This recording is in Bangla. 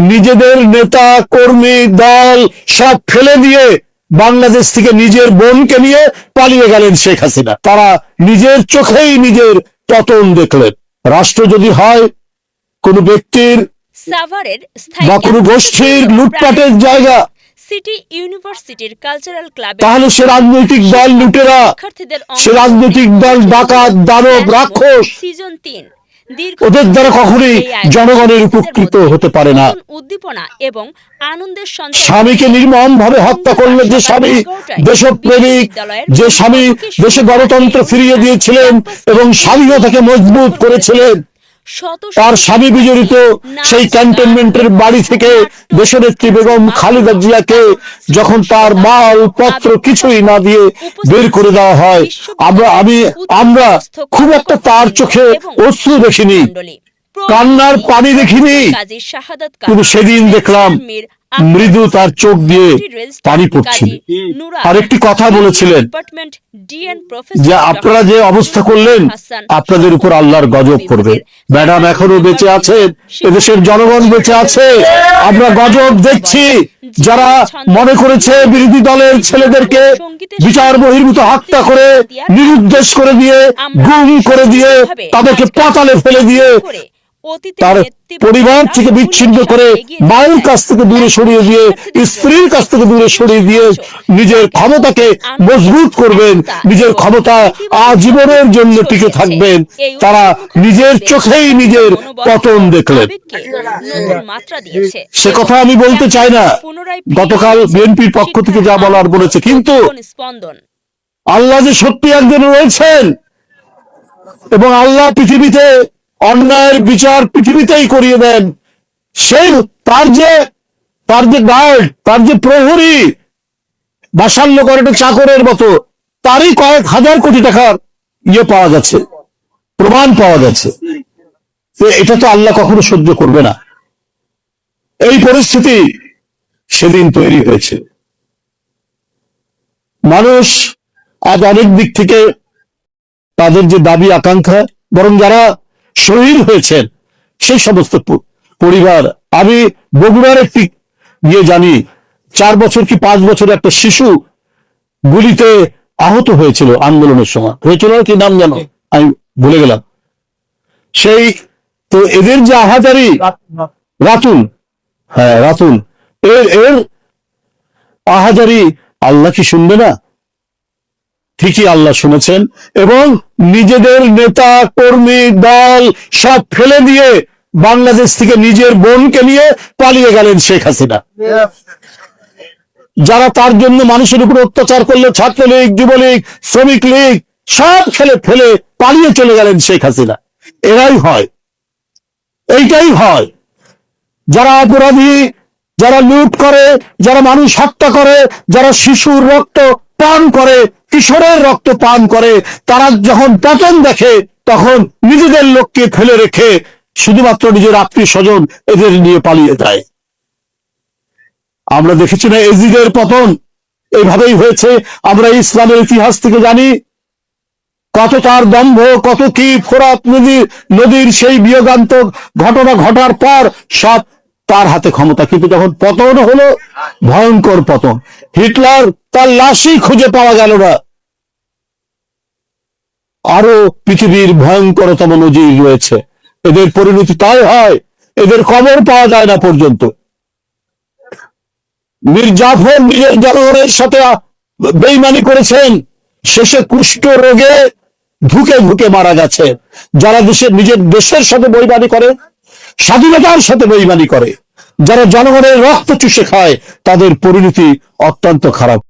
নিজেদের নেতা কর্মী দল সব ফেলে দিয়ে বাংলাদেশ থেকে নিজের বোনকে নিয়ে পালিয়ে গেলেন শেখ হাসিনা। তারা নিজের চোখেই নিজের পতন দেখলেন। রাষ্ট্র যদি হয় কোন ব্যক্তির বা কোনো গোষ্ঠীর লুটপাটের জায়গা সিটি ইউনিভার্সিটির কালচারাল ক্লাবে তাহলে সে রাজনৈতিক দল লুটেরা সে রাজনৈতিক দল ডাকাত দানব রাক্ষস। সিজন তিন। ওদের দ্বারা কখনোই জনগণের উপকৃত হতে পারে না। উদ্দীপনা এবং আনন্দের স্বামীকে নির্মম ভাবে হত্যা করলেন যে স্বামী দেশপ্রেমিক যে স্বামী দেশে গণতন্ত্র ফিরিয়ে দিয়েছিলেন এবং স্বামীও তাকে মজবুত করেছিলেন। তার স্বামী বিজড়িত সেই ক্যান্টনমেন্টের বাড়ি থেকে দেশনেত্রী বেগম খালেদা জিয়াকে যখন তার মাল পত্র কিছুই না দিয়ে বের করে দেওয়া হয়। আমরা আমি আমরা খুব একটা তার চোখে অশ্রু দেখিনি। কান্নার পানি দেখিনি। কিন্তু সেদিন দেখলাম মৃদু তার চোখ দিয়ে পানি পড়ছিল। আর একটি কথা বলেছিলেন যে আপনারা যে অবস্থা করলেন আপনাদের উপর আল্লাহর গজব করবে। ম্যাডাম এখনও বেঁচে আছেন এদেশের জনগণ বেঁচে আছে। আমরা গজব দেখছি। যারা মনে করেছে বিরোধী দলের ছেলেদেরকে বিচার বহির্ভূত হত্যা করে নিরুদ্দেশ করে দিয়ে গুম করে দিয়ে তাদেরকে পাতালে ফেলে দিয়ে তার পরিবার থেকে বিচ্ছিন্ন করে মায়ের কাছ থেকে দূরে সরিয়ে দিয়ে স্ত্রীর কাছ থেকে দূরে সরিয়ে দিয়ে নিজের ক্ষমতাকে মজবুত করবেন নিজের ক্ষমতা আজীবনের জন্য টিকে থাকবেন। তারা নিজের চোখেই নিজের পতন দেখলেন। সে কথা আমি বলতে চাই না। গতকাল বিএনপির পক্ষ থেকে যা বলার বলেছে কিন্তু আল্লাহ যে সত্যি একজন রয়েছেন এবং আল্লাহ পৃথিবীতে অন্যায়ের বিচার পৃথিবীতেই করিয়ে দেন। সেই তার যে তার যে গার্ড তার যে প্রহরী, বাসাল্য করে চাকরের মতো, তারই কয়েক হাজার কোটি টাকার ইয়ে পাওয়া গেছে, প্রমাণ পাওয়া গেছে। এটা তো আল্লাহ কখনো সহ্য করবে না। এই পরিস্থিতি সেদিন তৈরি হয়েছে। মানুষ আজ অনেক দিক থেকে তাদের যে দাবি, আকাঙ্ক্ষা, বরং যারা শহীদ হয়েছেন। সেই সমস্ত পরিবার। আমি বগুড়ার একটি ইয়ে জানি চার বছর কি পাঁচ বছর একটা শিশু গুলিতে আহত হয়েছিল আন্দোলনের সময়। হয়েছিল কি নাম জানো আমি ভুলে গেলাম। সেই তো এদের যে আহাজারি রাতুল। হ্যাঁ রাতুল। এর এর আহাজারি আল্লাহ কি শুনবে না? ঠিকই আল্লাহ শুনেছেন এবং নিজেদের নেতা, কর্মী, দল সব ফেলে দিয়ে বাংলাদেশ থেকে নিজের বোনকে নিয়ে পালিয়ে গেলেন শেখ হাসিনা। যারা তার জন্য মানুষের উপর অত্যাচার করল, ছাত্রলীগ, যুবলীগ, শ্রমিক লীগ, সব ফেলে ফেলে পালিয়ে চলে গেলেন শেখ হাসিনা। এরাই হয়। এইটাই হয়। যারা অপরাধী, যারা লুট করে, যারা মানুষ হত্যা করে, যারা শিশুর রক্ত পান করে, কিশোরের রক্ত পান করে, তারা যখন পতন দেখে, তখন নিজেদের লোককে ফেলে রেখে শুধুমাত্র নিজের আত্মীয় স্বজন এদের নিয়ে পালিয়ে যায়। আমরা দেখেছি না এজিদের পতন? এইভাবেই হয়েছে। আমরা ইসলামের ইতিহাস থেকে জানি কত তার দম্ভ, কত কি ফোরাত নদীর নদীর সেই বিয়োগান্তক ঘটনা ঘটার পর সব তার হাতে ক্ষমতা। কিন্তু যখন পতন হলো, ভয়ঙ্কর পতন। হিটলার তার লাশই খুঁজে পাওয়া গেল না। আরও পৃথিবীর ভয়ঙ্করতম নজির রয়েছে। এদের পরিণতি তাই হয়, এদের কবর পাওয়া যায় না পর্যন্ত। মীর জাফর নিজের জনগণের সাথে বেইমানি করেছেন। শেষে কুষ্ঠ রোগে ধুকে ধুকে মারা গেছে যারা দেশের নিজের দেশের সাথে বৈমানি করে স্বাধীনতার সাথে বৈমানি করে যারা জনগণের রক্ত চুষে খায় তাদের পরিণতি অত্যন্ত খারাপ।